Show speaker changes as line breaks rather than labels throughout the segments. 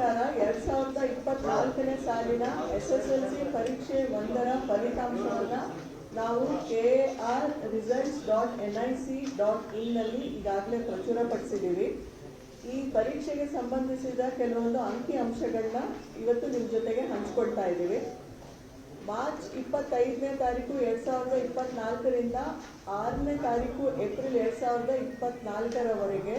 ನಮಸ್ಕಾರ ಎರಡ್ ಸಾವಿರದ ಇಪ್ಪತ್ನಾಲ್ಕನೇ ಸಾಲಿನ ಎಸ್ ಎಸ್ ಎಲ್ ಸಿ ಪರೀಕ್ಷೆ ಒಂದರ ಫಲಿತಾಂಶವನ್ನು ನಾವು K R results dot N I C dot ಇನ್ನಲ್ಲಿ ಈಗಾಗಲೇ ಪ್ರಚುರಪಡಿಸಿದ್ದೀವಿ. ಈ ಪರೀಕ್ಷೆಗೆ ಸಂಬಂಧಿಸಿದ ಕೆಲವೊಂದು ಅಂಕಿ ಅಂಶಗಳನ್ನ ಇವತ್ತು ನಿಮ್ಮ ಜೊತೆಗೆ ಹಂಚ್ಕೊಳ್ತಾ ಇದ್ದೀವಿ. ಮಾರ್ಚ್ ಇಪ್ಪತ್ತೈದನೇ ತಾರೀಕು ಎರಡು ಸಾವಿರದ ಇಪ್ಪತ್ತ್ನಾಲ್ಕರಿಂದ ಆರನೇ ತಾರೀಕು ಏಪ್ರಿಲ್ ಎರಡು ಸಾವಿರದ ಇಪ್ಪತ್ತ್ನಾಲ್ಕರವರೆಗೆ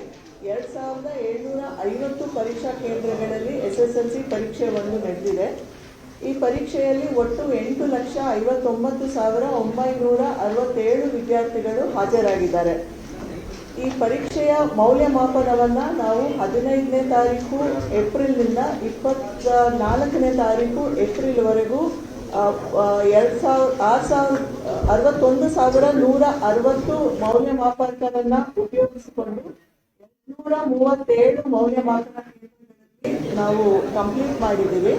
ಎರಡು ಸಾವಿರದ ಏಳ್ನೂರ ಐವತ್ತು ಪರೀಕ್ಷಾ ಕೇಂದ್ರಗಳಲ್ಲಿ ಎಸ್ ಎಸ್ ಎಲ್ ಸಿ ಪರೀಕ್ಷೆ ಒಂದು ನಡೆದಿದೆ. ಈ ಪರೀಕ್ಷೆಯಲ್ಲಿ ಒಟ್ಟು ಎಂಟು ಲಕ್ಷ ಐವತ್ತೊಂಬತ್ತು ಸಾವಿರ ಒಂಬೈನೂರ ಅರವತ್ತೇಳು ವಿದ್ಯಾರ್ಥಿಗಳು ಹಾಜರಾಗಿದ್ದಾರೆ. ಈ ಪರೀಕ್ಷೆಯ ಮೌಲ್ಯಮಾಪನವನ್ನು ನಾವು ಹದಿನೈದನೇ ತಾರೀಕು ಏಪ್ರಿಲ್ನಿಂದ ಇಪ್ಪತ್ತ ನಾಲ್ಕನೇ ತಾರೀಕು ಏಪ್ರಿಲ್ವರೆಗೂ ಎರಡ್ ಸಾವಿರ ಆರು ಸಾವಿರ ಅರವತ್ತೊಂದು ಸಾವಿರ ನೂರ ಅರವತ್ತು ಮೌಲ್ಯಮಾಪಕರನ್ನ ಉಪಯೋಗಿಸಿಕೊಂಡು ನೂರ ಮೂವತ್ತೇಳು ಮೌಲ್ಯಮಾಪನ ನಾವು ಕಂಪ್ಲೀಟ್ ಮಾಡಿದ್ದೀವಿ.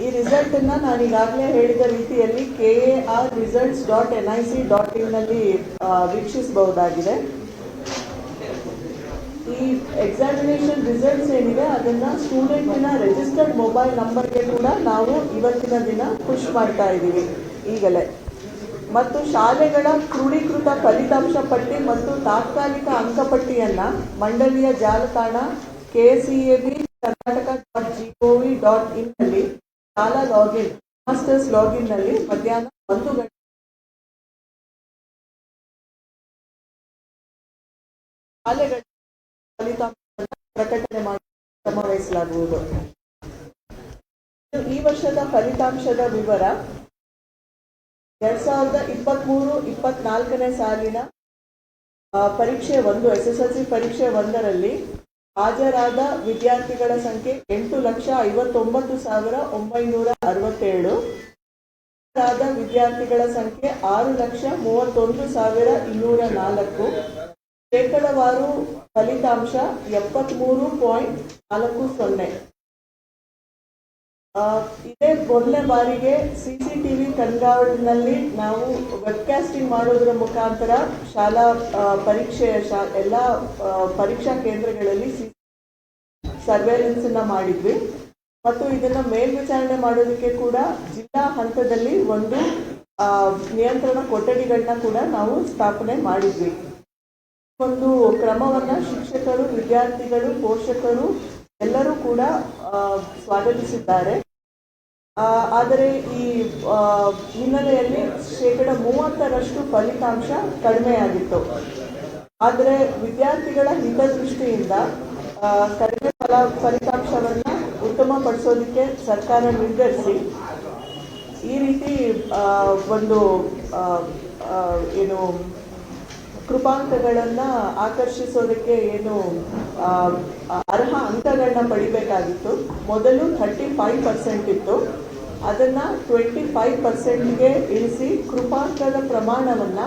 ಈ ರಿಸಲ್ಟ್ ಅನ್ನ ನಾನು ಈಗಾಗಲೇ ಹೇಳಿದ ರೀತಿಯಲ್ಲಿ K A R results dot N I C dot ಇನ್ನಲ್ಲಿ ಆ, ವೀಕ್ಷಿಸಬಹುದಾಗಿದೆ. ಎಕ್ಸಾಮಿನೇಷನ್ ರಿಸಲ್ಟ್ಸ್ ಏನಿದೆ, ಅದನ್ನ ಸ್ಟೂಡೆಂಟಿನ ರಿಜಿಸ್ಟರ್ಡ್ ಮೊಬೈಲ್ ನಂಬರ್ಗೆ ಕೂಡ ನಾವು ಇವತ್ತಿನ ದಿನ ಪುಷ್ ಮಾಡ್ತಾ ಇದ್ದೀವಿ ಈಗಲೇ. ಮತ್ತು ಶಾಲೆಗಳ ಕ್ರೋಢೀಕೃತ ಫಲಿತಾಂಶ ಪಟ್ಟಿ ಮತ್ತು ತಾತ್ಕಾಲಿಕ ಅಂಕಪಟ್ಟಿಯನ್ನ ಮಂಡಳಿಯ ಜಾಲತಾಣ K C A B Karnataka dot G dot ಇನ್ನಲ್ಲಿ ಶಾಲಾ ಲಾಗಿನ್ ಮಾಸ್ಟರ್ಸ್ ಲಾಗಿನ್ನಲ್ಲಿ ಮಧ್ಯಾಹ್ನ ಒಂದು ಗಂಟೆ ಶಾಲೆಗಳ ಫಲಿತಾಂಶವನ್ನು ಪ್ರಕಟಣೆ ಮಾಡಿ ಕ್ರಮ ವಹಿಸಲಾಗುವುದು ಈ ವರ್ಷದ ಫಲಿತಾಂಶದ ವಿವರ, ಎರಡ್ ಸಾವಿರದ ಇಪ್ಪತ್ಮೂರು, ಇಪ್ಪತ್ನಾಲ್ಕನೇ ಸಾಲಿನ ಪರೀಕ್ಷೆ ಒಂದು, ಎಸ್ ಎಸ್ ಎಲ್ ಸಿ ಪರೀಕ್ಷೆ ಒಂದರಲ್ಲಿ ಹಾಜರಾದ ವಿದ್ಯಾರ್ಥಿಗಳ ಸಂಖ್ಯೆ ಎಂಟು ಲಕ್ಷ ಐವತ್ತೊಂಬತ್ತು ಸಾವಿರ ಒಂಬೈನೂರ ಅರವತ್ತೇಳು. ವಿದ್ಯಾರ್ಥಿಗಳ ಸಂಖ್ಯೆ ಆರು ಲಕ್ಷ ಮೂವತ್ತೊಂದು ಸಾವಿರ ಇನ್ನೂರ ನಾಲ್ಕು. ಶೇಕಡವಾರು ಫಲಿತಾಂಶ ಎಪ್ಪತ್ಮೂರು ಪಾಯಿಂಟ್ ನಾಲ್ಕು ಸೊನ್ನೆ. ಇದೇ ಮೊದಲನೇ ಬಾರಿಗೆ ಸಿ ಸಿ ಟಿವಿ ಕಣ್ಗಾವಲಿನಲ್ಲಿ ನಾವು ವೆಬ್ಕಾಸ್ಟಿಂಗ್ ಮಾಡೋದ್ರ ಮುಖಾಂತರ ಶಾಲಾ ಪರೀಕ್ಷೆ, ಶಾ, ಎಲ್ಲ ಪರೀಕ್ಷಾ ಕೇಂದ್ರಗಳಲ್ಲಿ ಸಿ ಅನ್ನ ಮಾಡಿದ್ವಿ. ಮತ್ತು ಇದನ್ನ ಮೇಲ್ವಿಚಾರಣೆ ಮಾಡೋದಕ್ಕೆ ಕೂಡ ಜಿಲ್ಲಾ ಹಂತದಲ್ಲಿ ಒಂದು ನಿಯಂತ್ರಣ ಕೊಠಡಿಗಳನ್ನ ಕೂಡ ನಾವು ಸ್ಥಾಪನೆ ಮಾಡಿದ್ವಿ. ಒಂದು ಕ್ರಮವನ್ನ ಶಿಕ್ಷಕರು, ವಿದ್ಯಾರ್ಥಿಗಳು, ಪೋಷಕರು ಎಲ್ಲರೂ ಕೂಡ ಸ್ವಾಗತಿಸಿದ್ದಾರೆ. ಆದರೆ ಈ ಹಿನ್ನೆಲೆಯಲ್ಲಿ ಶೇಕಡ ಮೂವತ್ತರಷ್ಟು ಫಲಿತಾಂಶ ಕಡಿಮೆಯಾಗಿತ್ತು. ಆದರೆ ವಿದ್ಯಾರ್ಥಿಗಳ ಹಿತದೃಷ್ಟಿಯಿಂದ ಕಡಿಮೆ ಫಲ, ಫಲಿತಾಂಶವನ್ನು ಉತ್ತಮಪಡಿಸೋದಕ್ಕೆ ಸರ್ಕಾರ ನಿರ್ಧರಿಸಿ, ಈ ರೀತಿ ಒಂದು ಏನು ಕೃಪಾಂಕಗಳನ್ನ ಆಕರ್ಷಿಸೋದಕ್ಕೆ ಏನು ಅರ್ಹ ಅಂಕಗಳನ್ನ ಪಡಿಬೇಕಾಗಿತ್ತು. ಮೊದಲು ಥರ್ಟಿ ಫೈವ್ ಪರ್ಸೆಂಟ್ ಇತ್ತು. ಅದನ್ನ ಟ್ವೆಂಟಿ ಫೈವ್ ಪರ್ಸೆಂಟ್ಗೆ ಇಳಿಸಿ ಕೃಪಾಂಕದ ಪ್ರಮಾಣವನ್ನ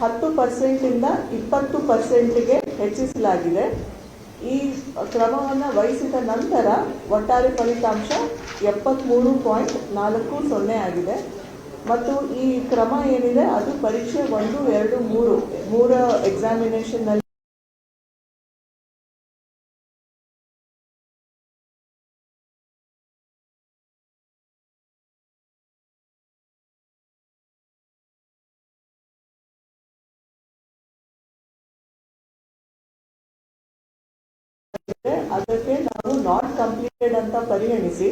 ಹತ್ತು ಪರ್ಸೆಂಟಿಂದ ಇಪ್ಪತ್ತು ಪರ್ಸೆಂಟ್ಗೆ ಹೆಚ್ಚಿಸಲಾಗಿದೆ. ಈ ಕ್ರಮವನ್ನು ವಹಿಸಿದ ನಂತರ ಒಟ್ಟಾರೆ ಫಲಿತಾಂಶ ಎಪ್ಪತ್ತ್ಮೂರು ಪಾಯಿಂಟ್ ನಾಲ್ಕು ಸೊನ್ನೆ ಆಗಿದೆ. ಮತ್ತು ಈ ಕ್ರಮ ಏನಿದೆ, ಅದು ಪರೀಕ್ಷೆ ಒಂದು, ಎರಡು, ಮೂರು, ಮೂರ ಎಕ್ಸಾಮಿನೇಷನ್ನಲ್ಲಿ ಅದಕ್ಕೆ ನಾವು ನಾಟ್ ಕಂಪ್ಲೀಟೆಡ್ ಅಂತ ಪರಿಗಣಿಸಿ,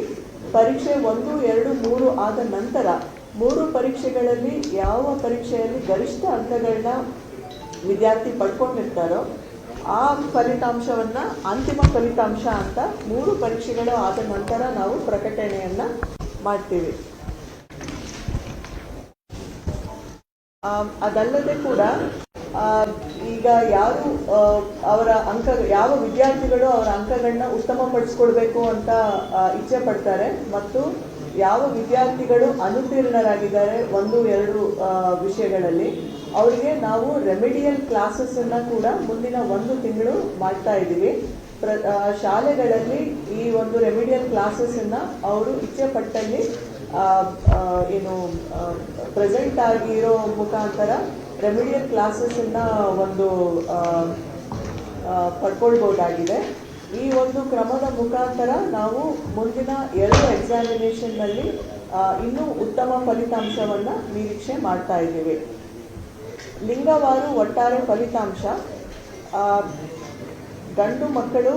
ಪರೀಕ್ಷೆ ಒಂದು, ಎರಡು, ಮೂರು ಆದ ನಂತರ ಮೂರು ಪರೀಕ್ಷೆಗಳಲ್ಲಿ ಯಾವ ಪರೀಕ್ಷೆಯಲ್ಲಿ ಗರಿಷ್ಠ ಅಂಕಗಳನ್ನ ವಿದ್ಯಾರ್ಥಿ ಪಡ್ಕೊಂಡಿರ್ತಾರೋ ಆ ಫಲಿತಾಂಶವನ್ನ, ಅಂತಿಮ ಫಲಿತಾಂಶ ಅಂತ ಮೂರು ಪರೀಕ್ಷೆಗಳು ಆದ ನಂತರ ನಾವು ಪ್ರಕಟಣೆಯನ್ನ ಮಾಡ್ತೀವಿ. ಅದಲ್ಲದೆ ಕೂಡ ಈಗ ಯಾರು ಅವರ ಅಂಕ, ಯಾವ ವಿದ್ಯಾರ್ಥಿಗಳು ಅವರ ಅಂಕಗಳನ್ನ ಉತ್ತಮಪಡಿಸ್ಕೊಳ್ಬೇಕು ಅಂತ ಇಚ್ಛೆ ಪಡ್ತಾರೆ. ಮತ್ತು ಯಾವ ವಿದ್ಯಾರ್ಥಿಗಳು ಅನುತೀರ್ಣರಾಗಿದ್ದಾರೆ ಒಂದು, ಎರಡು ವಿಷಯಗಳಲ್ಲಿ, ಅವರಿಗೆ ನಾವು ರೆಮಿಡಿಯಲ್ ಕ್ಲಾಸಸ್ ಅನ್ನ ಕೂಡ ಮುಂದಿನ ಒಂದು ತಿಂಗಳು ಮಾಡ್ತಾ ಇದ್ದೀವಿ. ಪ್ರ ಶಾಲೆಗಳಲ್ಲಿ ಈ ಒಂದು ರೆಮಿಡಿಯಲ್ ಕ್ಲಾಸಸ್ ಅನ್ನ ಅವರು ಇಚ್ಛೆ ಪಟ್ಟಲ್ಲಿ ಏನು ಪ್ರೆಸೆಂಟ್ ಆಗಿರೋ ಮುಖಾಂತರ ರೆಮಿಡಿಯಲ್ ಕ್ಲಾಸಸ್ಸನ್ನ ಒಂದು ಪಡ್ಕೊಳ್ಬೋದಾಗಿದೆ. ಈ ಒಂದು ಕ್ರಮದ ಮುಖಾಂತರ ನಾವು ಮುಂದಿನ ಎರಡು ಎಕ್ಸಾಮಿನೇಷನ್ನಲ್ಲಿ ಇನ್ನೂ ಉತ್ತಮ ಫಲಿತಾಂಶವನ್ನು ನಿರೀಕ್ಷೆ ಮಾಡ್ತಾ ಇದ್ದೀವಿ. ಲಿಂಗವಾರು ಒಟ್ಟಾರೆ ಫಲಿತಾಂಶ. ಗಂಡು ಮಕ್ಕಳು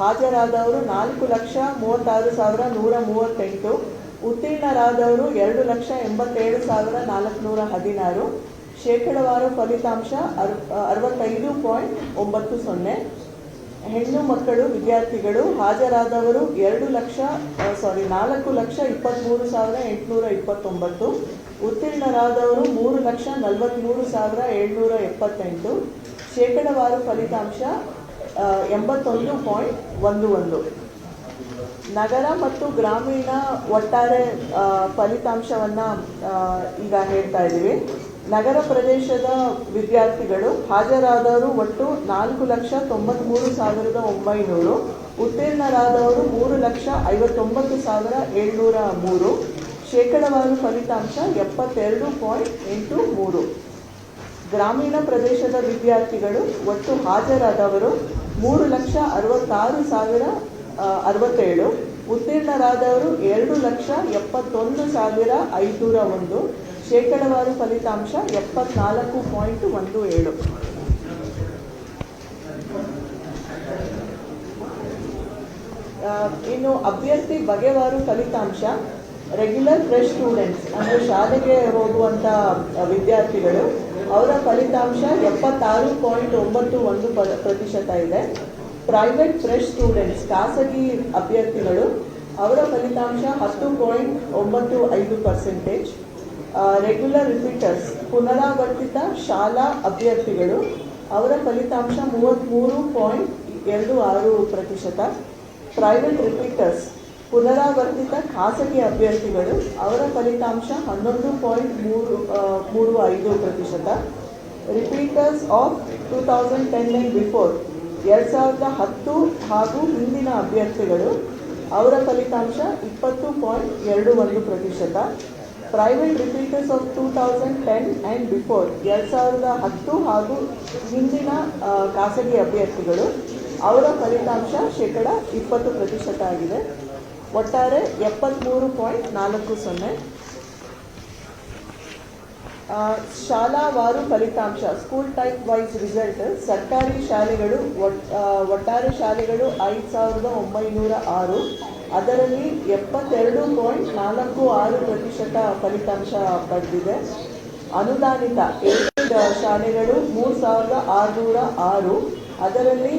ಹಾಜರಾದವರು ನಾಲ್ಕು ಲಕ್ಷ ಮೂವತ್ತಾರು ಸಾವಿರ ನೂರ ಮೂವತ್ತೆಂಟು. ಉತ್ತೀರ್ಣರಾದವರು ಎರಡು ಲಕ್ಷ ಎಂಬತ್ತೇಳು ಸಾವಿರ ನಾಲ್ಕುನೂರ ಹದಿನಾರು. ಶೇಕಡವಾರು ಫಲಿತಾಂಶ ಅರ್, ಅರವತ್ತೈದು ಪಾಯಿಂಟ್ ಒಂಬತ್ತು ಸೊನ್ನೆ. ಹೆಣ್ಣು ಮಕ್ಕಳು, ವಿದ್ಯಾರ್ಥಿಗಳು ಹಾಜರಾದವರು ಎರಡು ಲಕ್ಷ ಸಾರಿ ನಾಲ್ಕು ಲಕ್ಷ ಇಪ್ಪತ್ತ್ಮೂರು ಸಾವಿರ ಎಂಟುನೂರ ಇಪ್ಪತ್ತೊಂಬತ್ತು. ಉತ್ತೀರ್ಣರಾದವರು ಮೂರು ಲಕ್ಷ ನಲವತ್ತ್ಮೂರು ಸಾವಿರ ಏಳ್ನೂರ ಎಪ್ಪತ್ತೆಂಟು. ಶೇಕಡವಾರು ಫಲಿತಾಂಶ ಎಂಬತ್ತೊಂದು ಪಾಯಿಂಟ್ ಒಂದು ಒಂದು. ನಗರ ಮತ್ತು ಗ್ರಾಮೀಣ ಒಟ್ಟಾರೆ ಫಲಿತಾಂಶವನ್ನ ಈಗ ಹೇಳ್ತಾ ಇದ್ದೀವಿ. ನಗರ ಪ್ರದೇಶದ ವಿದ್ಯಾರ್ಥಿಗಳು ಹಾಜರಾದವರು ಒಟ್ಟು ನಾಲ್ಕು ಲಕ್ಷ ತೊಂಬತ್ಮೂರು ಸಾವಿರದ ಒಂಬೈನೂರು, ಉತ್ತೀರ್ಣರಾದವರು ಮೂರು ಲಕ್ಷ ಐವತ್ತೊಂಬತ್ತು ಸಾವಿರ ಏಳ್ನೂರ ಮೂರು, ಶೇಕಡವಾರು ಫಲಿತಾಂಶ ಎಪ್ಪತ್ತೆರಡು ಪಾಯಿಂಟ್ ಎಂಟು ಮೂರು. ಗ್ರಾಮೀಣ ಪ್ರದೇಶದ ವಿದ್ಯಾರ್ಥಿಗಳು ಒಟ್ಟು ಹಾಜರಾದವರು ಮೂರು ಲಕ್ಷ ಅರವತ್ತಾರು ಸಾವಿರ ಅರವತ್ತೇಳು, ಉತ್ತೀರ್ಣರಾದವರು ಎರಡು ಲಕ್ಷ ಎಪ್ಪತ್ತೊಂದು ಸಾವಿರ ಐದುನೂರ ಒಂದು ಶೇಕಡವಾರು ಫಲಿತಾಂಶ ಎಪ್ಪತ್ನಾಲ್ಕು ಪಾಯಿಂಟ್ ಒಂದು ಏಳು. ಇನ್ನು ಅಭ್ಯರ್ಥಿ ಬಗೆವಾರು ಫಲಿತಾಂಶ ರೆಗ್ಯುಲರ್ ಫ್ರೆಶ್ ಸ್ಟೂಡೆಂಟ್ಸ್ ಅಂದರೆ ಶಾಲೆಗೆ ಹೋಗುವಂಥ ವಿದ್ಯಾರ್ಥಿಗಳು, ಅವರ ಫಲಿತಾಂಶ ಎಪ್ಪತ್ತಾರು ಪಾಯಿಂಟ್ ಒಂಬತ್ತು ಒಂದು ಪ್ರತಿಶತ ಇದೆ. ಪ್ರೈವೇಟ್ ಫ್ರೆಶ್ ಸ್ಟೂಡೆಂಟ್ಸ್ ಖಾಸಗಿ ಅಭ್ಯರ್ಥಿಗಳು, ಅವರ ಫಲಿತಾಂಶ ಹತ್ತು ಪಾಯಿಂಟ್ ಒಂಬತ್ತು ಐದು ಪರ್ಸೆಂಟೇಜ್ ರೆಗ್ಯುಲರ್ ರಿಪೀಟರ್ಸ್ ಪುನರಾವರ್ತಿತ ಶಾಲಾ ಅಭ್ಯರ್ಥಿಗಳು, ಅವರ ಫಲಿತಾಂಶ ಮೂವತ್ತ್ಮೂರು ಪಾಯಿಂಟ್ ಎರಡು ಆರು ಪ್ರತಿಶತ. ಪ್ರೈವೇಟ್ ರಿಪೀಟರ್ಸ್ ಪುನರಾವರ್ತಿತ ಖಾಸಗಿ ಅಭ್ಯರ್ಥಿಗಳು, ಅವರ ಫಲಿತಾಂಶ ಹನ್ನೊಂದು ಪಾಯಿಂಟ್ ಮೂರು ಮೂರು ಐದು ಪ್ರತಿಶತ. Repeaters of two thousand ten and before ಎರಡು ಸಾವಿರದ ಹತ್ತು ಹಾಗೂ ಹಿಂದಿನ ಅಭ್ಯರ್ಥಿಗಳು, ಅವರ ಫಲಿತಾಂಶ ಇಪ್ಪತ್ತು ಪಾಯಿಂಟ್ ಎರಡು ಒಂದು ಪ್ರತಿಶತ. Private repeaters of two thousand ten and before ಎರಡು ಸಾವಿರದ ಹತ್ತು ಹಾಗೂ ಹಿಂದಿನ ಖಾಸಗಿ ಅಭ್ಯರ್ಥಿಗಳು, ಅವರ ಫಲಿತಾಂಶ ಶೇಕಡ ಇಪ್ಪತ್ತು ಪ್ರತಿಶತ ಆಗಿದೆ. ಒಟ್ಟಾರೆ ಎಪ್ಪತ್ತ್ಮೂರು ಪಾಯಿಂಟ್ ನಾಲ್ಕು ಸೊನ್ನೆ. ಶಾಲಾವಾರು ಫಲಿತಾಂಶ ಸ್ಕೂಲ್ ಟೈಪ್ ವೈಸ್ ರಿಸಲ್ಟ್ ಸರ್ಕಾರಿ ಶಾಲೆಗಳು ಒಟ್- ಒಟ್ಟಾರೆ ಶಾಲೆಗಳು ಐದು ಸಾವಿರದ ಒಂಬೈನೂರ ಆರು. ಅದರಲ್ಲಿ ಎಪ್ಪತ್ತೆರಡು ಪಾಯಿಂಟ್ ನಾಲ್ಕು ಆರು ಪ್ರತಿಶತ ಫಲಿತಾಂಶ ಪಡೆದಿದೆ. ಅನುದಾನಿತ ಏಡೆಡ್ ಶಾಲೆಗಳು ಮೂರು ಸಾವಿರದ ಆರುನೂರ ಆರು. ಅದರಲ್ಲಿ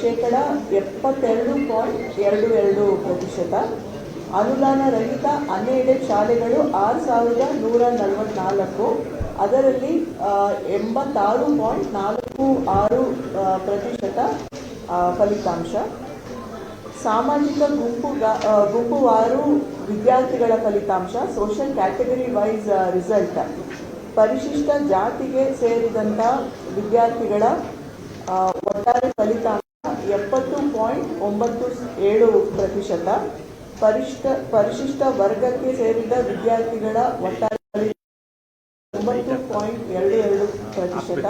ಶೇಕಡ ಎಪ್ಪತ್ತೆರಡು ಪಾಯಿಂಟ್ ಎರಡು ಎರಡು ಪ್ರತಿಶತ. ಅನುದಾನ ರಹಿತ ಅನ್ಎಡೆಡ್ ಶಾಲೆಗಳು ಆರು ಸಾವಿರದ ನೂರ ನಲವತ್ನಾಲ್ಕು. ಅದರಲ್ಲಿ ಎಂಬತ್ತಾರು ಪಾಯಿಂಟ್ ನಾಲ್ಕು ಆರು ಪ್ರತಿಶತ ಫಲಿತಾಂಶ. ಸಾಮಾಜಿಕ ಗುಂಪು ಗುಂಪುವಾರು ವಿದ್ಯಾರ್ಥಿಗಳ ಫಲಿತಾಂಶ ಸೋಷಿಯಲ್ ಕ್ಯಾಟಗರಿ ವೈಸ್ ರಿಸಲ್ಟ್ ಪರಿಶಿಷ್ಟ ಜಾತಿಗೆ ಸೇರಿದಂಥ ವಿದ್ಯಾರ್ಥಿಗಳ ಒಟ್ಟಾರೆ ಫಲಿತಾಂಶ ಎಪ್ಪತ್ತು ಪಾಯಿಂಟ್ ಒಂಬತ್ತು ಏಳು ಪ್ರತಿಶತ. ಪರಿಶಿಷ್ಟ ಪರಿಶಿಷ್ಟ ವರ್ಗಕ್ಕೆ ಸೇರಿದ ವಿದ್ಯಾರ್ಥಿಗಳ ಒಟ್ಟಾರೆ ಒಂಬತ್ತು ಪಾಯಿಂಟ್ ಎರಡು ಎರಡು ಪ್ರತಿಶತ.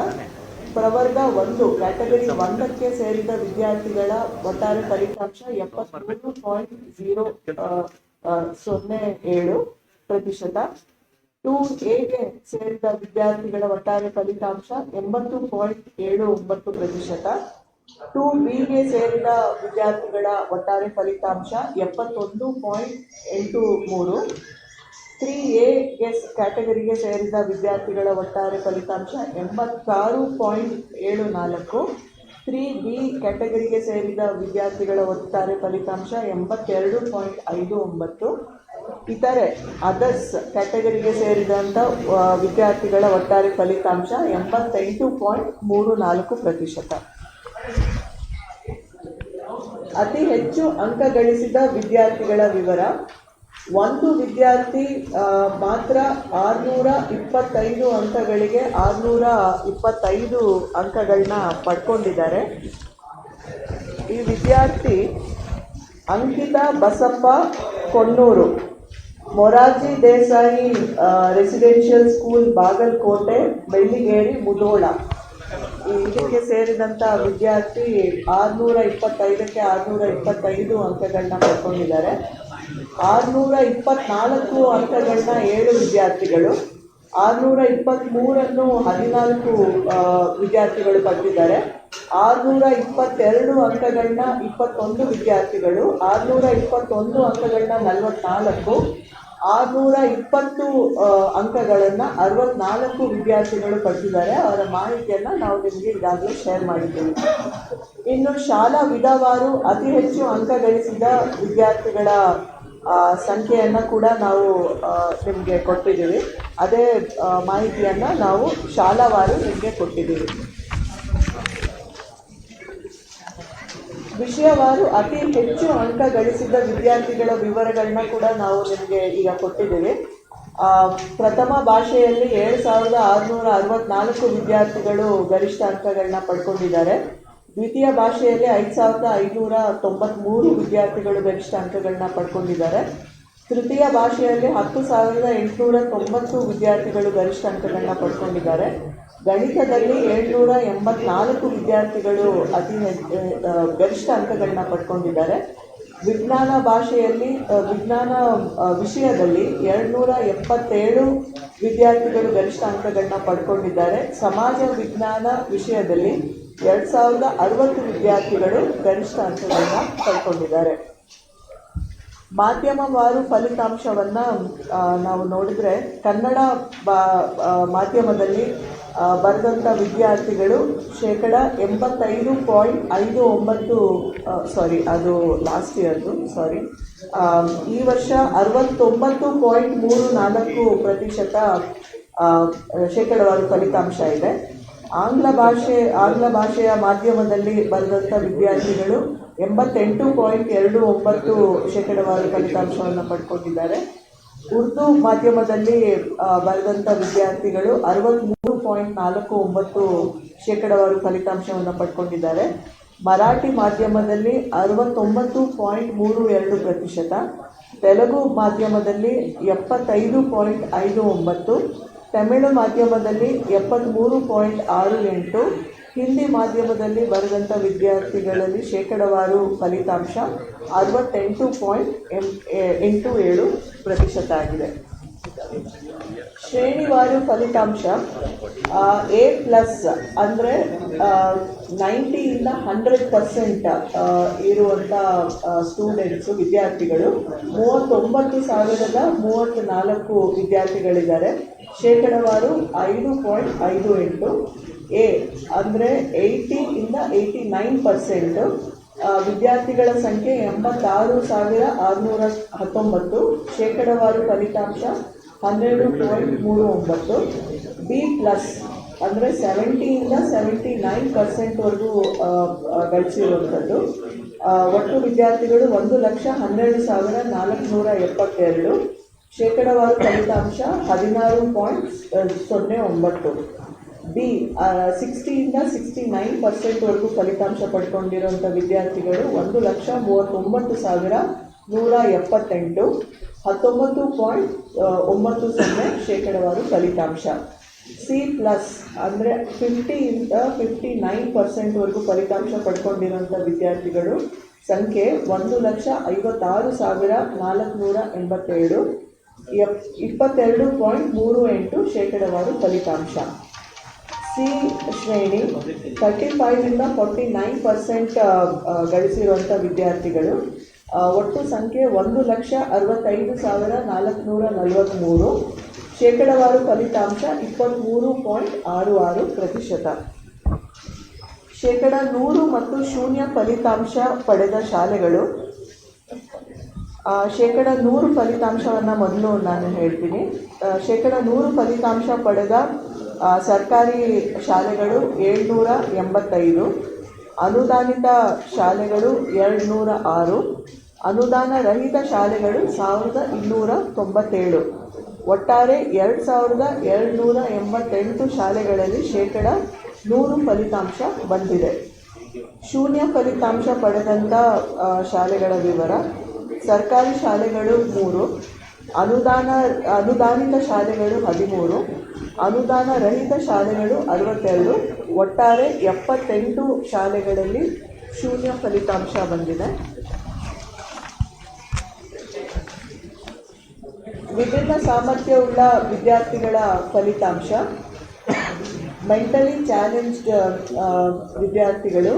ಪ್ರವರ್ಗ ಒಂದು, ಕ್ಯಾಟಗರಿ ಒಂದಕ್ಕೆ ಸೇರಿದ ವಿದ್ಯಾರ್ಥಿಗಳ ಒಟ್ಟಾರೆ ಫಲಿತಾಂಶ ಎಪ್ಪತ್ಮೂರು ಪಾಯಿಂಟ್ ಜೀರೋ ಸೊನ್ನೆ ಏಳು ಪ್ರತಿಶತ. ಟೂ ಎಗೆ ಸೇರಿದ ವಿದ್ಯಾರ್ಥಿಗಳ ಒಟ್ಟಾರೆ ಫಲಿತಾಂಶ ಎಂಬತ್ತು ಪಾಯಿಂಟ್ ಏಳು ಒಂಬತ್ತು ಪ್ರತಿಶತ. ಟೂ ಬಿಗೆ ಸೇರಿದ ವಿದ್ಯಾರ್ಥಿಗಳ ಒಟ್ಟಾರೆ ಫಲಿತಾಂಶ ಎಪ್ಪತ್ತೊಂದು ಪಾಯಿಂಟ್ ಎಂಟು ಮೂರು. ತ್ರೀ ಎ ಎಸ್ ಕ್ಯಾಟಗರಿಗೆ ಸೇರಿದ ವಿದ್ಯಾರ್ಥಿಗಳ ಒಟ್ಟಾರೆ ಫಲಿತಾಂಶ ಎಂಬತ್ತಾರು ಪಾಯಿಂಟ್ ಏಳು ನಾಲ್ಕು. ತ್ರೀ ಬಿ ಕ್ಯಾಟಗರಿಗೆ ಸೇರಿದ ವಿದ್ಯಾರ್ಥಿಗಳ ಒಟ್ಟಾರೆ ಫಲಿತಾಂಶ ಎಂಬತ್ತೆರಡು ಪಾಯಿಂಟ್ ಐದು ಒಂಬತ್ತು. ಇತರೆ ಅದರ್ಸ್ ಕ್ಯಾಟಗರಿಗೆ ಸೇರಿದಂಥ ವಿದ್ಯಾರ್ಥಿಗಳ ಒಟ್ಟಾರೆ ಫಲಿತಾಂಶ ಎಂಬತ್ತೆಂಟು ಪಾಯಿಂಟ್ ಮೂರು ನಾಲ್ಕು ಪ್ರತಿಶತ. ಅತಿ ಹೆಚ್ಚು ಅಂಕ ಗಳಿಸಿದ ವಿದ್ಯಾರ್ಥಿಗಳ ವಿವರ. ಒಂದು ವಿದ್ಯಾರ್ಥಿ ಮಾತ್ರ ಆರುನೂರ ಇಪ್ಪತ್ತೈದು ಅಂಕಗಳಿಗೆ ಆರುನೂರ ಇಪ್ಪತ್ತೈದು ಅಂಕಗಳನ್ನ ಪಡ್ಕೊಂಡಿದ್ದಾರೆ. ಈ ವಿದ್ಯಾರ್ಥಿ ಅಂಕಿತಾ ಬಸಪ್ಪ ಕೊಣ್ಣೂರು, ಮೊರಾರ್ಜಿ ದೇಸಾಯಿ ರೆಸಿಡೆನ್ಷಿಯಲ್ ಸ್ಕೂಲ್ ಬಾಗಲಕೋಟೆ, ಬೆಳ್ಳಿಗೇರಿ, ಮುಧೋಳ. ಇದಕ್ಕೆ ಸೇರಿದಂತ ವಿದ್ಯಾರ್ಥಿ ಆರುನೂರ ಇಪ್ಪತ್ತೈದಕ್ಕೆ ಆರುನೂರ ಇಪ್ಪತ್ತೈದು ಅಂಕಗಳನ್ನ ಪಡ್ಕೊಂಡಿದ್ದಾರೆ. ಆರ್ನೂರ ಇಪ್ಪತ್ನಾಲ್ಕು ಅಂಕಗಳನ್ನ ಏಳು ವಿದ್ಯಾರ್ಥಿಗಳು ಆರ್ನೂರ ಇಪ್ಪತ್ತ್ಮೂರನ್ನು ಹದಿನಾಲ್ಕು ವಿದ್ಯಾರ್ಥಿಗಳು ಪಡೆದಿದ್ದಾರೆ ಆರ್ನೂರ ಇಪ್ಪತ್ತೆರಡು ಅಂಕಗಳನ್ನ ಇಪ್ಪತ್ತೊಂದು ವಿದ್ಯಾರ್ಥಿಗಳು ಆರ್ನೂರ ಇಪ್ಪತ್ತೊಂದು ಅಂಕಗಳನ್ನ ನಲವತ್ನಾಲ್ಕು ಆರ್ನೂರ ಇಪ್ಪತ್ತು ಅಂಕಗಳನ್ನು ಅರವತ್ನಾಲ್ಕು ವಿದ್ಯಾರ್ಥಿಗಳು ಪಡೆದಿದ್ದಾರೆ ಅವರ ಮಾಹಿತಿಯನ್ನು ನಾವು ನಿಮಗೆ ಈಗಾಗಲೇ ಶೇರ್ ಮಾಡಿದ್ದೇವೆ. ಇನ್ನು ಶಾಲಾ ವಿಧವಾರು ಅತಿ ಹೆಚ್ಚು ಅಂಕ ಗಳಿಸಿದ ವಿದ್ಯಾರ್ಥಿಗಳ ಸಂಖ್ಯೆಯನ್ನ ಕೂಡ ನಾವು ನಿಮಗೆ ಕೊಟ್ಟಿದ್ದೀವಿ. ಅದೇ ಮಾಹಿತಿಯನ್ನು ನಾವು ಶಾಲಾವಾರು ನಿಮಗೆ ಕೊಟ್ಟಿದ್ದೀವಿ. ವಿಷಯವಾರು ಅತಿ ಹೆಚ್ಚು ಅಂಕ ಗಳಿಸಿದ ವಿದ್ಯಾರ್ಥಿಗಳ ವಿವರಗಳನ್ನ ಕೂಡ ನಾವು ನಿಮಗೆ ಈಗ ಕೊಟ್ಟಿದ್ದೀವಿ. ಪ್ರಥಮ ಭಾಷೆಯಲ್ಲಿ ಏಳು ಸಾವಿರದ ಆರುನೂರ ಅರವತ್ನಾಲ್ಕು ವಿದ್ಯಾರ್ಥಿಗಳು ಗರಿಷ್ಠ ಅಂಕಗಳನ್ನ ಪಡ್ಕೊಂಡಿದ್ದಾರೆ. ದ್ವಿತೀಯ ಭಾಷೆಯಲ್ಲಿ ಐದು ಸಾವಿರದ ಐನೂರ ತೊಂಬತ್ತ್ಮೂರು ವಿದ್ಯಾರ್ಥಿಗಳು ಗರಿಷ್ಠ ಅಂಕಗಳನ್ನ ಪಡ್ಕೊಂಡಿದ್ದಾರೆ. ತೃತೀಯ ಭಾಷೆಯಲ್ಲಿ ಹತ್ತು ಸಾವಿರದ ಎಂಟುನೂರ ತೊಂಬತ್ತು ವಿದ್ಯಾರ್ಥಿಗಳು ಗರಿಷ್ಠ ಅಂಕಗಳನ್ನ ಪಡ್ಕೊಂಡಿದ್ದಾರೆ. ಗಣಿತದಲ್ಲಿ ಏಳ್ನೂರ ಎಂಬತ್ನಾಲ್ಕು ವಿದ್ಯಾರ್ಥಿಗಳು ಅತಿ ಗರಿಷ್ಠ ಅಂಕಗಳನ್ನ ಪಡ್ಕೊಂಡಿದ್ದಾರೆ. ವಿಜ್ಞಾನ ಭಾಷೆಯಲ್ಲಿ ವಿಜ್ಞಾನ ವಿಷಯದಲ್ಲಿ ಎರಡುನೂರ ಎಪ್ಪತ್ತೇಳು ವಿದ್ಯಾರ್ಥಿಗಳು ಗರಿಷ್ಠ ಅಂಕಗಳನ್ನ ಪಡ್ಕೊಂಡಿದ್ದಾರೆ. ಸಮಾಜ ವಿಜ್ಞಾನ ವಿಷಯದಲ್ಲಿ ಎರಡು ಸಾವಿರದ ಅರವತ್ತು ವಿದ್ಯಾರ್ಥಿಗಳು ಗರಿಷ್ಠ ಅಂಕಗಳನ್ನ ಪಡ್ಕೊಂಡಿದ್ದಾರೆ ಮಾಧ್ಯಮವಾರು ಫಲಿತಾಂಶವನ್ನು ನಾವು ನೋಡಿದ್ರೆ ಕನ್ನಡ ಮಾಧ್ಯಮದಲ್ಲಿ ಬರೆದಂಥ ವಿದ್ಯಾರ್ಥಿಗಳು ಶೇಕಡ ಎಂಬತ್ತೈದು ಪಾಯಿಂಟ್ ಐದು ಒಂಬತ್ತು ಸಾರಿ ಅದು ಲಾಸ್ಟ್ ಇಯರ್ದು ಸಾರಿ ಈ ವರ್ಷ ಅರವತ್ತೊಂಬತ್ತು ಪಾಯಿಂಟ್ ಮೂರು ನಾಲ್ಕು ಪ್ರತಿಶತ ಶೇಕಡವಾರು ಫಲಿತಾಂಶ ಇದೆ. ಆಂಗ್ಲ ಭಾಷೆ, ಆಂಗ್ಲ ಭಾಷೆಯ ಮಾಧ್ಯಮದಲ್ಲಿ ಬರೆದಂಥ ವಿದ್ಯಾರ್ಥಿಗಳು ಎಂಬತ್ತೆಂಟು ಪಾಯಿಂಟ್ ಎರಡು ಒಂಬತ್ತು ಶೇಕಡವಾರು ಫಲಿತಾಂಶವನ್ನು ಪಡ್ಕೊಂಡಿದ್ದಾರೆ. ಉರ್ದು ಮಾಧ್ಯಮದಲ್ಲಿ ಬರೆದಂಥ ವಿದ್ಯಾರ್ಥಿಗಳು ಅರವತ್ತ್ಮೂರು ಪಾಯಿಂಟ್ ನಾಲ್ಕು ಒಂಬತ್ತು ಶೇಕಡವಾರು ಫಲಿತಾಂಶವನ್ನು ಪಡ್ಕೊಂಡಿದ್ದಾರೆ. ಮರಾಠಿ ಮಾಧ್ಯಮದಲ್ಲಿ ಅರವತ್ತೊಂಬತ್ತು ಪಾಯಿಂಟ್ ಮೂರು ಎರಡು ಪ್ರತಿಶತ. ತೆಲುಗು ಮಾಧ್ಯಮದಲ್ಲಿ ಎಪ್ಪತ್ತೈದು ಪಾಯಿಂಟ್ ಐದು ಒಂಬತ್ತು. ತಮಿಳು ಮಾಧ್ಯಮದಲ್ಲಿ ಎಪ್ಪತ್ತ್ಮೂರು ಪಾಯಿಂಟ್ ಆರು ಎಂಟು, ಹಿಂದಿ ಮಾಧ್ಯಮದಲ್ಲಿ ಬರೆದಂಥ ವಿದ್ಯಾರ್ಥಿಗಳಲ್ಲಿ ಶೇಕಡವಾರು ಫಲಿತಾಂಶ ಅರವತ್ತೆಂಟು ಪಾಯಿಂಟ್ ಎಂಟು ಏಳು ಪ್ರತಿಶತ ಆಗಿದೆ. ಶ್ರೇಣಿವಾರು ಫಲಿತಾಂಶ ಎ ಪ್ಲಸ್ ಅಂದರೆ ನೈಂಟಿಯಿಂದ ಹಂಡ್ರೆಡ್ ಪರ್ಸೆಂಟ್ ಇರುವಂಥ ಸ್ಟೂಡೆಂಟ್ಸು ವಿದ್ಯಾರ್ಥಿಗಳು, ಮೂವತ್ತೊಂಬತ್ತು ಸಾವಿರದ ಮೂವತ್ತು ನಾಲ್ಕು ವಿದ್ಯಾರ್ಥಿಗಳಿದ್ದಾರೆ. ಶೇಕಡವಾರು ಐದು ಪಾಯಿಂಟ್ ಐದು ಎಂಟು. ಎ ಅಂದರೆ ಏಯ್ಟಿಯಿಂದ ಏಯ್ಟಿ ನೈನ್ ಪರ್ಸೆಂಟು ವಿದ್ಯಾರ್ಥಿಗಳ ಸಂಖ್ಯೆ ಎಂಬತ್ತಾರು ಸಾವಿರ ಆರುನೂರ ಹತ್ತೊಂಬತ್ತು. ಶೇಕಡವಾರು ಫಲಿತಾಂಶ ಹನ್ನೆರಡು ಪಾಯಿಂಟ್ ಮೂರು ಒಂಬತ್ತು ಬಿ ಪ್ಲಸ್ ಅಂದರೆ ಸೆವೆಂಟಿಯಿಂದ ಸೆವೆಂಟಿ ನೈನ್ ಪರ್ಸೆಂಟ್ವರೆಗೂ ಗಳಿಸಿರುವಂಥದ್ದು. ಒಟ್ಟು ವಿದ್ಯಾರ್ಥಿಗಳು ಒಂದು ಲಕ್ಷ ಹನ್ನೆರಡು ಸಾವಿರ ನಾಲ್ಕುನೂರ ಎಪ್ಪತ್ತೆರಡು. ಶೇಕಡವಾರು ಫಲಿತಾಂಶ ಹದಿನಾರು ಪಾಯಿಂಟ್ ಸೊನ್ನೆ ಒಂಬತ್ತು. ಬಿ ಸಿಕ್ಸ್ಟಿಯಿಂದ ಸಿಕ್ಸ್ಟಿ ನೈನ್ ಪರ್ಸೆಂಟ್ವರೆಗೂ ಫಲಿತಾಂಶ ಪಡ್ಕೊಂಡಿರುವಂಥ ವಿದ್ಯಾರ್ಥಿಗಳು ಒಂದು ಲಕ್ಷ ಮೂವತ್ತೊಂಬತ್ತು ಸಾವಿರ ನೂರ ಎಪ್ಪತ್ತೆಂಟು ಹತ್ತೊಂಬತ್ತು ಪಾಯಿಂಟ್ ಒಂಬತ್ತು ಸೊನ್ನೆ ಶೇಕಡವಾರು ಫಲಿತಾಂಶ. ಸಿ ಪ್ಲಸ್ ಅಂದರೆ ಫಿಫ್ಟಿಯಿಂದ ಫಿಫ್ಟಿ ನೈನ್ ಪರ್ಸೆಂಟ್ವರೆಗೂ ಫಲಿತಾಂಶ ಪಡ್ಕೊಂಡಿರುವಂಥ ವಿದ್ಯಾರ್ಥಿಗಳು ಸಂಖ್ಯೆ ಒಂದು ಲಕ್ಷ ಐವತ್ತಾರು ಸಾವಿರ ನಾಲ್ಕುನೂರ ಎಂಬತ್ತೇಳು, ಎಪ್, ಇಪ್ಪತ್ತೆರಡು ಪಾಯಿಂಟ್ ಮೂರು ಎಂಟು ಶೇಕಡವಾರು ಫಲಿತಾಂಶ. ಸಿ ಶ್ರೇಣಿ ತರ್ಟಿ ಫೈವಿಂದ ಫೋರ್ಟಿ ನೈನ್ ಪರ್ಸೆಂಟ್ ಗಳಿಸಿರುವಂಥ ವಿದ್ಯಾರ್ಥಿಗಳು ಒಟ್ಟು ಸಂಖ್ಯೆ ಒಂದು ಲಕ್ಷ ಅರವತ್ತೈದು ಸಾವಿರ ನಾಲ್ಕುನೂರ ನಲವತ್ತ್ಮೂರು ಶೇಕಡವಾರು ಫಲಿತಾಂಶ ಇಪ್ಪತ್ತ್ಮೂರು ಪಾಯಿಂಟ್ ಆರು ಆರು ಪ್ರತಿಶತ. ಶೇಕಡ ನೂರು ಮತ್ತು ಶೂನ್ಯ ಫಲಿತಾಂಶ ಪಡೆದ ಶಾಲೆಗಳು. ಶೇಕಡ ನೂರು ಫಲಿತಾಂಶವನ್ನು ಮೊದಲು ನಾನು ಹೇಳ್ತೀನಿ. ಶೇಕಡ ನೂರು ಫಲಿತಾಂಶ ಪಡೆದ ಸರ್ಕಾರಿ ಶಾಲೆಗಳು ಏಳ್ನೂರ ಎಂಬತ್ತೈದು. ಅನುದಾನಿತ ಶಾಲೆಗಳು ಎರಡು ನೂರ ಆರು ಅನುದಾನ ರಹಿತ ಶಾಲೆಗಳು ಸಾವಿರದ ಇನ್ನೂರ ತೊಂಬತ್ತೇಳು ಒಟ್ಟಾರೆ ಎರಡು ಸಾವಿರದ ಏಳ್ನೂರ ಎಂಬತ್ತೆಂಟು ಶಾಲೆಗಳಲ್ಲಿ ಶೇಕಡ ನೂರು ಫಲಿತಾಂಶ ಬಂದಿದೆ. ಶೂನ್ಯ ಫಲಿತಾಂಶ ಪಡೆದಂಥ ಶಾಲೆಗಳ ವಿವರ. ಸರ್ಕಾರಿ ಶಾಲೆಗಳು ಮೂರು, ಅನುದಾನ, ಅನುದಾನಿತ ಶಾಲೆಗಳು ಹದಿಮೂರು ಅನುದಾನ ರಹಿತ ಶಾಲೆಗಳು ಅರವತ್ತೆರಡು ಒಟ್ಟಾರೆ ಎಪ್ಪತ್ತೆಂಟು ಶಾಲೆಗಳಲ್ಲಿ ಶೂನ್ಯ ಫಲಿತಾಂಶ ಬಂದಿದೆ. ವಿಭಿನ್ನ ಸಾಮರ್ಥ್ಯವುಳ್ಳ ವಿದ್ಯಾರ್ಥಿಗಳ ಫಲಿತಾಂಶ. ಮೆಂಟಲಿ ಚಾಲೆಂಜ್ಡ್ ವಿದ್ಯಾರ್ಥಿಗಳು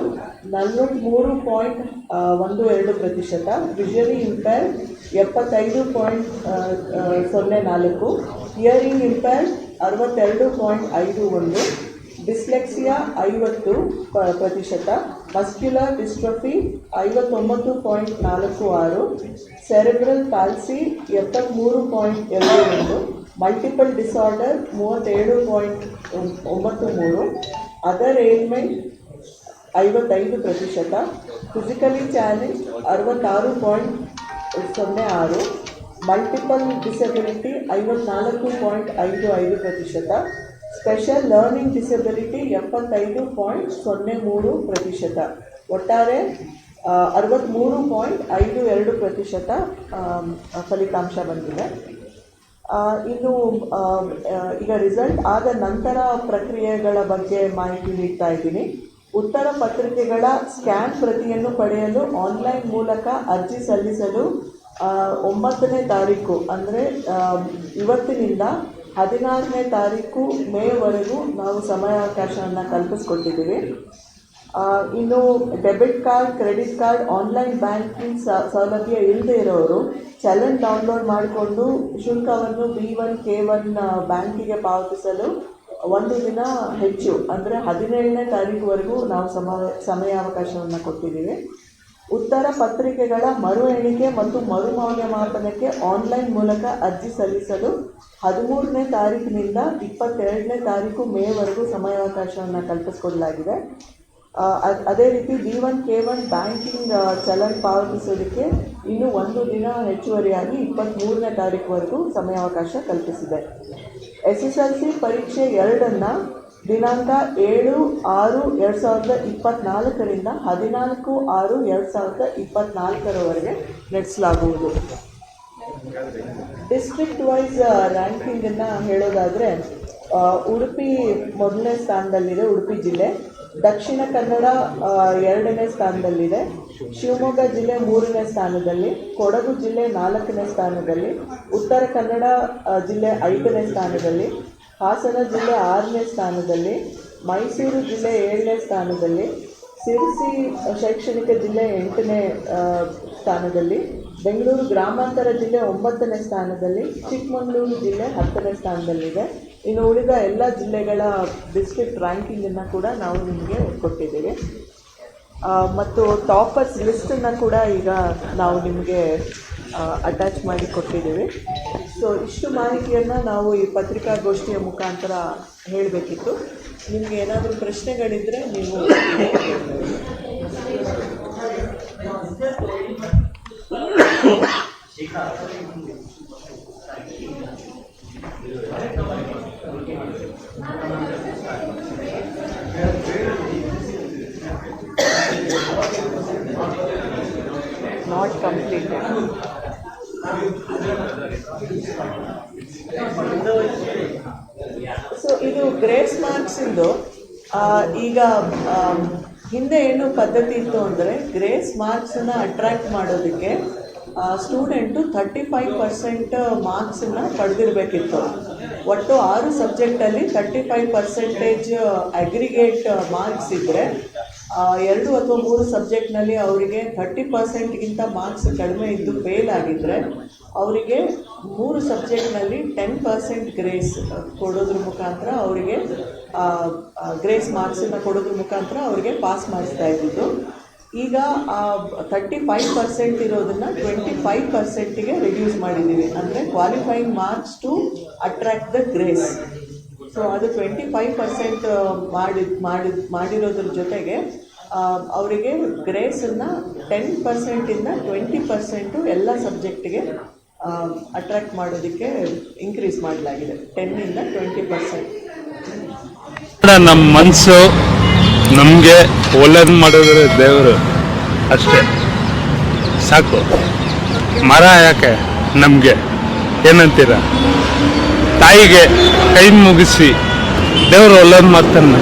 ನಲವತ್ತ್ಮೂರು ಪಾಯಿಂಟ್ ಒಂದು ಎರಡು ಪ್ರತಿಶತ ವಿಷಲಿ ಇಂಪೇರ್ ಎಪ್ಪತ್ತೈದು ಪಾಯಿಂಟ್ ಸೊನ್ನೆ ನಾಲ್ಕು ಹಿಯರಿಂಗ್ ಇಂಪೇರ್ ಅರವತ್ತೆರಡು ಪಾಯಿಂಟ್ ಐದು ಒಂದು ಡಿಸ್ಲೆಕ್ಸಿಯಾ ಐವತ್ತು ಪ ಪ್ರತಿಶತ, ಮಸ್ಕ್ಯುಲರ್ ಡಿಸ್ಟ್ರಫಿ ಐವತ್ತೊಂಬತ್ತು ಪಾಯಿಂಟ್ ನಾಲ್ಕು ಆರು, ಸೆರೆಬ್ರಲ್ ಪಾಲ್ಸಿ ಎಪ್ಪತ್ತ್ಮೂರು ಪಾಯಿಂಟ್ ಎರಡು ಒಂದು, ಮಲ್ಟಿಪಲ್ ಡಿಸಾರ್ಡರ್ ಮೂವತ್ತೇಳು ಪಾಯಿಂಟ್ ಒಂಬತ್ತು ಮೂರು, ಅದರ್ ಏಲ್ಮೆಂಟ್ ಐವತ್ತೈದು ಪ್ರತಿಶತ, ಫಿಸಿಕಲಿ ಚಾಲೆಂಜ್ ಅರವತ್ತಾರು ಪಾಯಿಂಟ್ ಸೊನ್ನೆ ಆರು, ಮಲ್ಟಿಪಲ್ ಡಿಸಬಿಲಿಟಿ ಐವತ್ನಾಲ್ಕು ಪಾಯಿಂಟ್ ಐದು ಐದು ಪ್ರತಿಶತ ಸ್ಪೆಷಲ್ ಲರ್ನಿಂಗ್ ಡಿಸೆಬಿಲಿಟಿ ಎಪ್ಪತ್ತೈದು ಪಾಯಿಂಟ್ ಸೊನ್ನೆ ಮೂರು ಪ್ರತಿಶತ. ಒಟ್ಟಾರೆ ಅರವತ್ತ್ಮೂರು ಪಾಯಿಂಟ್ ಐದು ಎರಡು ಪ್ರತಿಶತ ಫಲಿತಾಂಶ ಬಂದಿದೆ. ಇನ್ನು ಈಗ ರಿಸಲ್ಟ್ ಆದ ನಂತರ ಪ್ರಕ್ರಿಯೆಗಳ ಬಗ್ಗೆ ಮಾಹಿತಿ ನೀಡ್ತಾ ಇದ್ದೀನಿ. ಉತ್ತರ ಪತ್ರಿಕೆಗಳ ಸ್ಕ್ಯಾನ್ ಪ್ರತಿಯನ್ನು ಪಡೆಯಲು ಆನ್ಲೈನ್ ಮೂಲಕ ಅರ್ಜಿ ಸಲ್ಲಿಸಲು ಒಂಬತ್ತನೇ ತಾರೀಕು, ಅಂದರೆ ಇವತ್ತಿನಿಂದ ಹದಿನಾರನೇ ತಾರೀಕು ಮೇವರೆಗೂ ನಾವು ಸಮಯಾವಕಾಶವನ್ನು ಕಲ್ಪಿಸ್ಕೊಟ್ಟಿದ್ದೀವಿ. ಇನ್ನು debit card, credit card, online banking ಸೌಲಭ್ಯ ಇಲ್ಲದೆ ಇರೋರು ಚಲನ್ ಡೌನ್ಲೋಡ್ ಮಾಡಿಕೊಂಡು ಶುಲ್ಕವನ್ನು ಬಿ ಒನ್, ಕೆ ಒನ್ ಬ್ಯಾಂಕಿಗೆ ಪಾವತಿಸಲು ಒಂದು ದಿನ ಹೆಚ್ಚು, ಅಂದರೆ ಹದಿನೇಳನೇ ತಾರೀಕುವರೆಗೂ ನಾವು ಸಮ, ಸಮಯಾವಕಾಶವನ್ನು ಕೊಟ್ಟಿದ್ದೀವಿ. ಉತ್ತರ ಪತ್ರಿಕೆಗಳ ಮರು ಎಣಿಕೆ ಮತ್ತು ಮರು ಮೌಲ್ಯಮಾಪನಕ್ಕೆ ಆನ್ಲೈನ್ ಮೂಲಕ ಅರ್ಜಿ ಸಲ್ಲಿಸಲು ಹದಿಮೂರನೇ ತಾರೀಕಿನಿಂದ ಇಪ್ಪತ್ತೆರಡನೇ ತಾರೀಕು ಮೇವರೆಗೂ ಸಮಯಾವಕಾಶವನ್ನು ಕಲ್ಪಿಸಿಕೊಡಲಾಗಿದೆ. ಅದೇ ರೀತಿ B one, K one banking challan ಪಾವತಿಸೋದಕ್ಕೆ ಇನ್ನೂ ಒಂದು ದಿನ ಹೆಚ್ಚುವರಿಯಾಗಿ ಇಪ್ಪತ್ತ್ಮೂರನೇ ತಾರೀಕುವರೆಗೂ ಸಮಯಾವಕಾಶ ಕಲ್ಪಿಸಿದೆ. ಎಸ್ ಎಸ್ ಎಲ್ ಸಿ ಪರೀಕ್ಷೆ ಎರಡನ್ನು ದಿನಾಂಕ ಏಳು ಆರು ಎರಡು ಸಾವಿರದ ಇಪ್ಪತ್ತ್ನಾಲ್ಕರಿಂದ ಹದಿನಾಲ್ಕು ಆರು ಎರಡು ಸಾವಿರದ ಇಪ್ಪತ್ತ್ನಾಲ್ಕರವರೆಗೆ ನಡೆಸಲಾಗುವುದು. ಡಿಸ್ಟ್ರಿಕ್ಟ್ ವೈಸ್ ರ್ಯಾಂಕಿಂಗನ್ನು ಹೇಳೋದಾದರೆ ಉಡುಪಿ ಮೊದಲನೇ ಸ್ಥಾನದಲ್ಲಿದೆ, ಉಡುಪಿ ಜಿಲ್ಲೆ. ದಕ್ಷಿಣ ಕನ್ನಡ ಎರಡನೇ ಸ್ಥಾನದಲ್ಲಿದೆ. ಶಿವಮೊಗ್ಗ ಜಿಲ್ಲೆ ಮೂರನೇ ಸ್ಥಾನದಲ್ಲಿ, ಕೊಡಗು ಜಿಲ್ಲೆ ನಾಲ್ಕನೇ ಸ್ಥಾನದಲ್ಲಿ, ಉತ್ತರ ಕನ್ನಡ ಜಿಲ್ಲೆ ಐದನೇ ಸ್ಥಾನದಲ್ಲಿ ಹಾಸನ ಜಿಲ್ಲೆ ಆರನೇ ಸ್ಥಾನದಲ್ಲಿ, ಮೈಸೂರು ಜಿಲ್ಲೆ ಏಳನೇ ಸ್ಥಾನದಲ್ಲಿ, ಸಿರ್ಸಿ ಶೈಕ್ಷಣಿಕ ಜಿಲ್ಲೆ ಎಂಟನೇ ಸ್ಥಾನದಲ್ಲಿ, ಬೆಂಗಳೂರು ಗ್ರಾಮಾಂತರ ಜಿಲ್ಲೆ ಒಂಬತ್ತನೇ ಸ್ಥಾನದಲ್ಲಿ, ಚಿಕ್ಕಮಗಳೂರು ಜಿಲ್ಲೆ ಹತ್ತನೇ ಸ್ಥಾನದಲ್ಲಿದೆ. ಇನ್ನು ಉಳಿದ ಎಲ್ಲ ಜಿಲ್ಲೆಗಳ ಡಿಸ್ಟ್ರಿಕ್ಟ್ ರ್ಯಾಂಕಿಂಗನ್ನು ಕೂಡ ನಾವು ನಿಮಗೆ ಕೊಟ್ಟಿದ್ದೀವಿ. ಮತ್ತು ಟಾಪರ್ಸ್ ಲಿಸ್ಟನ್ನು ಕೂಡ ಈಗ ನಾವು ನಿಮಗೆ ಅಟ್ಯಾಚ್ ಮಾಡಿ ಕೊಟ್ಟಿದ್ದೀವಿ. ಸೊ ಇಷ್ಟು ಮಾಹಿತಿಯನ್ನು ನಾವು ಈ ಪತ್ರಿಕಾಗೋಷ್ಠಿಯ ಮುಖಾಂತರ ಹೇಳಬೇಕಿತ್ತು ನಿಮಗೆ ಏನಾದರೂ ಪ್ರಶ್ನೆಗಳಿದ್ದರೆ ನೀವು ನಾಟ್ completed. ಸೊ ಇದು ಗ್ರೇಸ್ ಮಾರ್ಕ್ಸ್ ಇಂದು ಈಗ ಹಿಂದೆ ಏನು ಪದ್ಧತಿ ಇತ್ತು ಅಂದರೆ ಗ್ರೇಸ್ ಮಾರ್ಕ್ಸನ್ನ ಅಟ್ರಾಕ್ಟ್ ಮಾಡೋದಕ್ಕೆ ಸ್ಟೂಡೆಂಟು ಥರ್ಟಿ ಫೈವ್ ಪರ್ಸೆಂಟ್ ಮಾರ್ಕ್ಸನ್ನ ಪಡೆದಿರಬೇಕಿತ್ತು. ಒಟ್ಟು ಆರು ಸಬ್ಜೆಕ್ಟಲ್ಲಿ thirty five percentage aggregate marks ಇದ್ದರೆ ಎರಡು ಅಥವಾ ಮೂರು ಸಬ್ಜೆಕ್ಟ್ನಲ್ಲಿ ಅವರಿಗೆ ಥರ್ಟಿ ಪರ್ಸೆಂಟ್ಗಿಂತ ಮಾರ್ಕ್ಸ್ ಕಡಿಮೆ ಇದ್ದು ಫೇಲ್ ಆಗಿದ್ದರೆ ಅವರಿಗೆ ಮೂರು ಸಬ್ಜೆಕ್ಟ್ನಲ್ಲಿ ಟೆನ್ ಪರ್ಸೆಂಟ್ ಗ್ರೇಸ್ ಕೊಡೋದ್ರ ಮುಖಾಂತರ ಅವರಿಗೆ ಗ್ರೇಸ್ ಮಾರ್ಕ್ಸನ್ನು ಕೊಡೋದ್ರ ಮುಖಾಂತರ ಅವರಿಗೆ ಪಾಸ್ ಮಾಡಿಸ್ತಾ ಇದ್ದಿದ್ದು. ಈಗ ತರ್ಟಿ ಫೈವ್ ಪರ್ಸೆಂಟ್ ಇರೋದನ್ನು ಟ್ವೆಂಟಿ ಫೈವ್ ಪರ್ಸೆಂಟಿಗೆ ರಿಡ್ಯೂಸ್ ಮಾಡಿದ್ದೀವಿ. ಅಂದರೆ qualifying marks to attract the grace so ಅದು ಟ್ವೆಂಟಿ ಫೈವ್ ಪರ್ಸೆಂಟ್ ಮಾಡಿ ಮಾಡಿ ಮಾಡಿರೋದ್ರ ಜೊತೆಗೆ ಅವರಿಗೆ ಗ್ರೇಸನ್ನು ಟೆನ್ ಪರ್ಸೆಂಟಿಂದ ಟ್ವೆಂಟಿ ಪರ್ಸೆಂಟು ಎಲ್ಲ ಸಬ್ಜೆಕ್ಟಿಗೆ ಅಟ್ರಾಕ್ಟ್ ಮಾಡೋದಕ್ಕೆ ಇನ್ಕ್ರೀಸ್ ಮಾಡಲಾಗಿದೆ. ಟೆನ್ನಿಂದ ಟ್ವೆಂಟಿ ಪರ್ಸೆಂಟ್
ನಮ್ಮ ಮನಸ್ಸು ನಮಗೆ ಒಳ್ಳೇದು ಮಾಡಿದ್ರೆ ದೇವರು ಅಷ್ಟೇ. ಸಾಕು. ಮರ ಯಾಕೆ ನಮಗೆ? ಏನಂತೀರ? ತಾಯಿಗೆ ಕೈ ಮುಗಿಸಿ ದೇವರು ಒಳ್ಳೇದು ಮಾಡ್ತಾನೆ